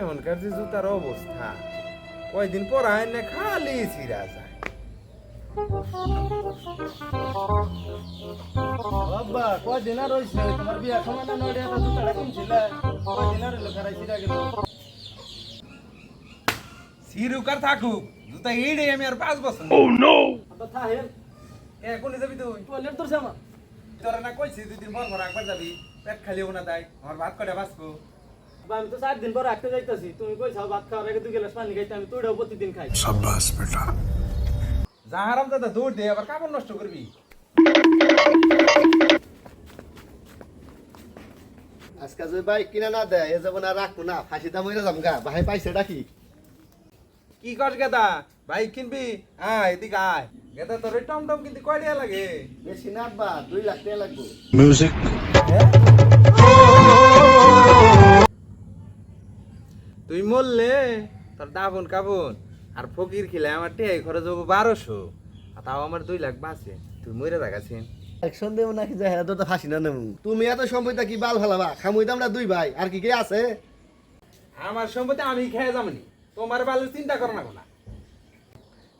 এমনকার যে জুতার অবস্থা। কয়দিন পর আয় না খালি ছিঁড়া যায়। বাবা কয়দিন আর রয়েছে তোমার বিয়া সময় না নড়িয়া জুতাটা কিনছিলে কয়দিন আর লোকের আইসিরা গেল? সিরুকার থাকুক জুতা এইড়ে আমি আর পাঁচ বছর আব্বা থাহেন। এ কোনে যাবি তুই? টয়লেট তোর সামা তোরা না কইছি দুই দিন পর পর একবার যাবি। পেট খালিও না তাই। আমার ভাত কটা বাঁচবো? আমি তো চার দিন পর রাখতে যাইতাছি। তুমি কই ছাও ভাত খাওয়ার আগে দুই গ্লাস আমি তোড়াও প্রতিদিন খাই। সাব্বাস বেটা। জাহারাম দাদা দে আবার কাপড় নষ্ট করবি। আজকে যে ভাই কিনা না দেয় এ যাব না রাখব না ফাঁসি দাম হইলে যাম গা ভাই পাইছে ডাকি কি? কর গেদা ভাই কিনবি? আয় এদিকে আয়। গেদা তোর টম কিন্তু কয় টাকা লাগে? বেশি না বা দুই লাখ টাকা লাগবে। তুই মরলে তোর দাবন কাবন আর ফকির খিলে আমার টেহাই খরচ হব বারোশো। আর তাও আমার দুই লাখ বাঁচে। তুই মরে দেখাছেন। একশন দেবো নাকি? যে হ্যাঁ তো ফাঁসি না নেব। তুমি এত সম্পত্তি কি বাল ফেলাবা? খামুই আমরা দুই ভাই। আর কি কে আছে? আমার সম্পত্তি আমি খেয়ে যাবনি। তোমার বালের চিন্তা করো না কোনা।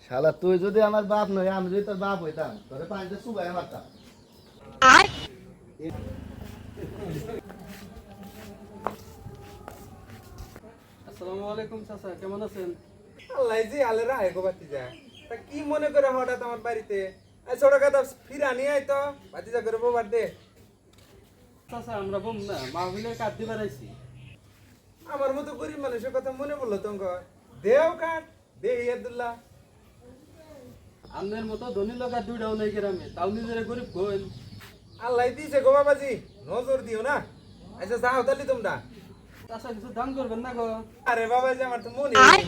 শালা তুই যদি আমার বাপ নয় আমি যদি তোর বাপ হইতাম তোরে পাঁচটা সুবাই মারতাম। আসসালামু আলাইকুম চাচা কেমন আছেন? আল্লাহ জি আলে রায় গো বাতি যা তা কি মনে করে হঠাৎ আমার বাড়িতে? এই ছোট কথা ফিরা নিয়ে আয় তো বাতি যা করে বোবার দে। চাচা আমরা বোম না মাহবিলের কাঠ দিবার আইছি আমার মতো গরিব মানুষের কথা মনে পড়ল তঙ্গ দেও কাট দে ইয়াদুল্লাহ আমনের মতো ধনী লোক আর দুইটাও নেই গ্রামে তাও নিজের গরিব কইন আল্লাহ দিছে গো বাবাজি নজর দিও না। আচ্ছা যাও তালি তোমরা। চাচা কিছু দাম করবেন না গো। আরে বাবাজি আমার তো মনে নাই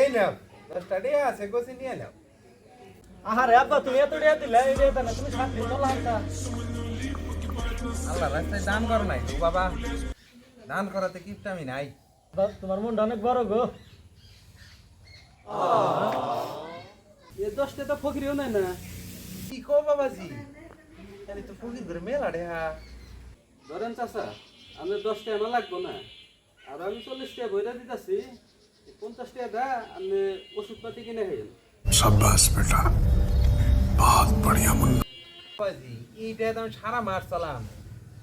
এই নাও দশটা ডে আছে গোছি নিয়ে নাও। আহারে আব্বা তুমি এত রিয়া দিলে এই রিয়া না তুমি সাত দিন চলা হাঁটা আল্লাহ রাস্তায় দান করো নাই তো বাবা। দান করাতে কিপটা আমি নাই। তোমার মনটা অনেক বড় গো। এ দশটা তো ফকিরিও নাই না। কি কো বাবাজি? তাহলে তো ফকির করে মেলা রে হা ধরেন চাচা আমি দশ টাকা লাগবো না। আর আমি চল্লিশ টাকা বইটা দিতেছি পঞ্চাশ টাকা দা আপনি ওষুধপাতি কিনে খাইয়েন। সাব্বাস বেটা বহুত বড়িয়া এইটা তো সারা মাস চালাম।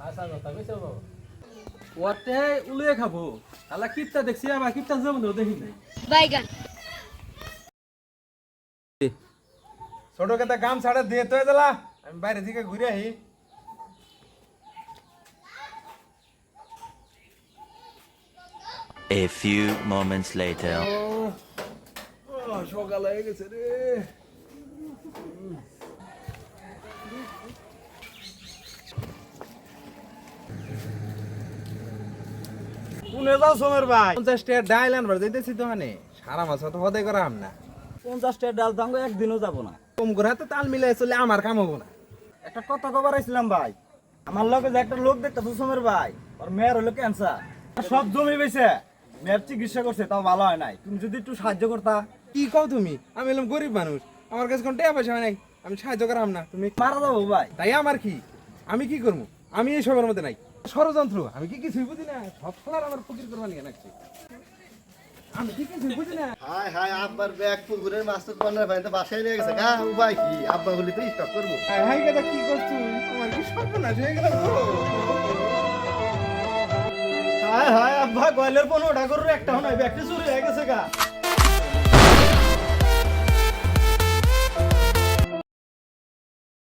আসা কথা কইছো ওতে উলিয়ে খাব। আলা কিপটা দেখছি আমার কিপটা যাব না দেখি নাই। বাইগান। ছোট কথা গাম ছাড়া দিয়ে তো আমি বাইরে থেকে ঘুরে আহি A few moments later. সকাল হয়ে গেছে রে শুনে যাও সোমের ভাই পঞ্চাশ টাকা ডাইল আনবার হানে। সারা মাছ তো হদে করা আম না। পঞ্চাশ টাকা ডাল দাম একদিনও যাব না। কম করে তো তাল মিলাই চলে আমার কাম হব না। একটা কথা কবার আইছিলাম ভাই। আমার লগে যে একটা লোক দেখতে সোমের ভাই ওর মেয়ের হলো ক্যান্সার সব জমি বেছে মেয়ের চিকিৎসা করছে তাও ভালো হয় নাই। তুমি যদি একটু সাহায্য করতা। কি কও তুমি? আমি এলাম গরিব মানুষ। আমার কাছে কোন টাকা পয়সা নাই। আমি সাহায্য করাম না। তুমি মারা যাব ভাই। তাই আমার কি? আমি কি করব? আমি এই সবের মধ্যে নাই। ষড়যন্ত্র। আমি কি কিছুই বুঝি না। সব খেলার আমার ফকির করবা নিয়ে নাকছি আমি কি কিছুই বুঝি না। হাই হাই আব্বার ব্যাগ পুকুরের মাছ তো পনেরো ভাই তো বাসায় নিয়ে গেছে। গা উপায় কি? আব্বা বলি তো স্টপ করব। হাই হাই কথা কি করছ? আমার কি সর্বনাশ হয়ে গেল? হায় হায় আব্বা গয়লের পনেরোটা গরুর একটা নয় ব্যাগটি চুরি হয়ে গেছে গা।